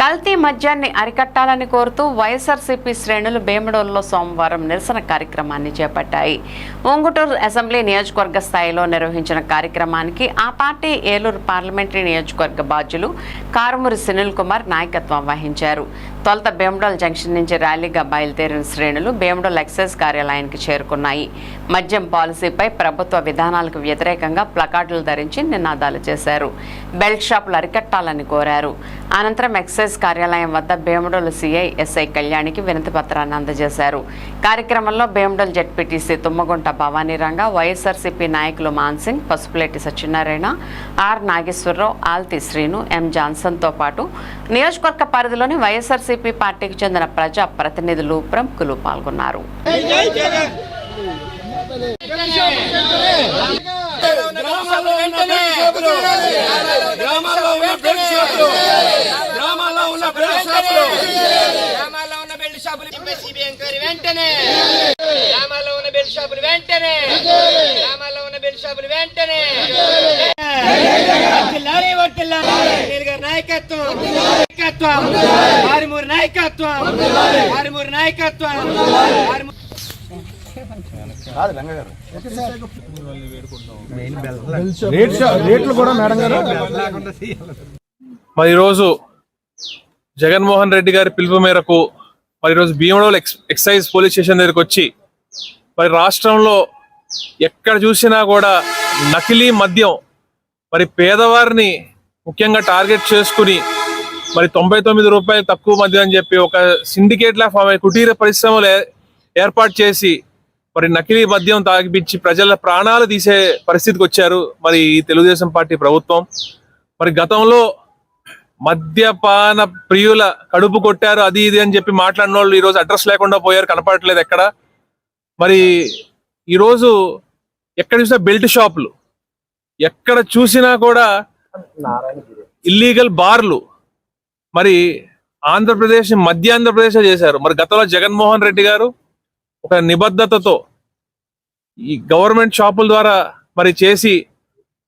కల్తీ మద్యాన్ని అరికట్టాలని కోరుతూ వైఎస్ఆర్సీపీ శ్రేణులు భీమడోల్లో సోమవారం నిరసన కార్యక్రమాన్ని చేపట్టాయి. ఉంగుటూరు అసెంబ్లీ నియోజకవర్గ స్థాయిలో నిర్వహించిన కార్యక్రమానికి ఆ పార్టీ ఏలూరు పార్లమెంటరీ నియోజకవర్గ బాధ్యులు కారుమూరి సునీల్ కుమార్ నాయకత్వం వహించారు. తొలుత భీమడోల్ జంక్షన్ నుంచి ర్యాలీగా బయలుదేరిన శ్రేణులు భీమడోల్ ఎక్సైజ్ కార్యాలయానికి చేరుకున్నాయి. మద్యం పాలసీపై ప్రభుత్వ విధానాలకు వ్యతిరేకంగా ప్లకార్డులు ధరించి నినాదాలు చేశారు. బెల్ట్ షాపులు అరికట్టాలని కోరారు. అనంతరం ఎక్సైజ్ కార్యాలయం వద్ద భీమడోల్ సిఐ ఎస్ఐ కళ్యాణికి వినతి పత్రాన్ని అందజేశారు. కార్యక్రమంలో భీమడోల్ జెడ్పీటీసీ తుమ్మగుంట భవానీ రంగ వైఎస్ఆర్సీపీ నాయకులు మాన్సింగ్ పసుపులేటి సత్యనారాయణ ఆర్ నాగేశ్వరరావు ఆల్తి శ్రీను ఎం జాన్సన్తో పాటు నియోజకవర్గ పరిధిలోని వైఎస్ఆర్సీ వైఎస్ఆర్సీపీ పార్టీకి చెందిన ప్రజా ప్రతినిధులు ప్రముఖులు పాల్గొన్నారు. గ్రామాల్లో ఉన్న బెల్ట్ షాపులు గ్రామాల్లో ఉన్న బెల్ట్ షాపులు గ్రామాల్లో ఉన్న బెల్ట్ షాపులు గ్రామాల్లో ఉన్న బెల్ట్ షాపులు ఎంపీసీబీ ఎంక్వైరీ వెంటనే. గ్రామాల్లో ఉన్న బెల్ట్ షాపులు వెంటనే. గ్రామాల్లో నాయకత్వం. ఆరుమూరు నాయకత్వం. ఆరుమూరు నాయకత్వం. ఆరుమూరు మరి ఈరోజు జగన్మోహన్ రెడ్డి గారి పిలుపు మేరకు మరి ఈరోజు Bhimadole ex excise police station దగ్గరికి వచ్చి మరి రాష్ట్రంలో ఎక్కడ చూసినా కూడా నకిలీ మద్యం మరి పేదవారిని ముఖ్యంగా టార్గెట్ చేసుకుని మరి తొంభై తొమ్మిది రూపాయలు తక్కువ మద్యం అని చెప్పి ఒక సిండికేట్ లా ఫామ్ అయ్యి కుటీర పరిశ్రమలు ఏర్పాటు చేసి మరి నకిలీ మద్యం తాగిపించి ప్రజల ప్రాణాలు తీసే పరిస్థితికి వచ్చారు మరి ఈ తెలుగుదేశం పార్టీ ప్రభుత్వం. మరి గతంలో మద్యపాన ప్రియుల కడుపు కొట్టారు అది ఇది అని చెప్పి మాట్లాడిన వాళ్ళు ఈరోజు అడ్రస్ లేకుండా పోయారు కనపడట్లేదు ఎక్కడ. మరి ఈరోజు ఎక్కడ చూసినా బెల్ట్ షాపులు ఎక్కడ చూసినా కూడా ఇల్లీగల్ బార్లు మరి ఆంధ్రప్రదేశ్ మధ్య ఆంధ్రప్రదేశ్ చేశారు. మరి గతంలో జగన్మోహన్ రెడ్డి గారు ఒక నిబద్ధతతో ఈ గవర్నమెంట్ షాపుల ద్వారా మరి చేసి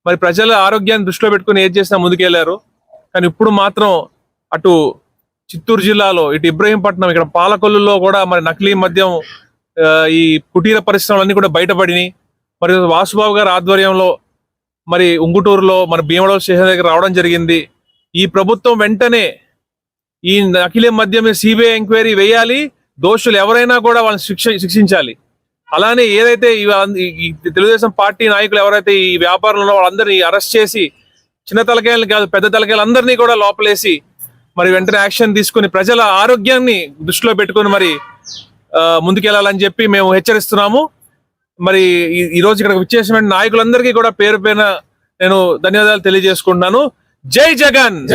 మరి ప్రజల ఆరోగ్యాన్ని దృష్టిలో పెట్టుకుని ఏది చేసినా ముందుకెళ్ళారు. కానీ ఇప్పుడు మాత్రం అటు చిత్తూరు జిల్లాలో ఇటు ఇబ్రహీంపట్నం ఇక్కడ పాలకొల్లులో కూడా మరి నకిలీ మద్యం ఈ కుటీర పరిశ్రమలన్నీ కూడా బయటపడినాయి. మరి వాసుబాబు గారి ఆధ్వర్యంలో మరి ఉంగుటూరులో మరి భీమడవ స్టేషన్ దగ్గర రావడం జరిగింది. ఈ ప్రభుత్వం వెంటనే ఈ నకిలీ మద్యం సిబిఐ ఎంక్వైరీ వేయాలి. దోషులు ఎవరైనా కూడా వాళ్ళని శిక్ష శిక్షించాలి. అలానే ఏదైతే ఈ తెలుగుదేశం పార్టీ నాయకులు ఎవరైతే ఈ వ్యాపారంలో వాళ్ళందరినీ అరెస్ట్ చేసి చిన్న తలకాయలు కాదు పెద్ద తలకాయలు అందరినీ కూడా లోపలేసి మరి వెంటనే యాక్షన్ తీసుకుని ప్రజల ఆరోగ్యాన్ని దృష్టిలో పెట్టుకుని మరి ముందుకెళ్ళాలని చెప్పి మేము హెచ్చరిస్తున్నాము. మరి ఈ- ఇక్కడ విచ్చేసిన నాయకులందరికీ కూడా పేరు నేను ధన్యవాదాలు తెలియజేసుకుంటున్నాను. జై జగన్!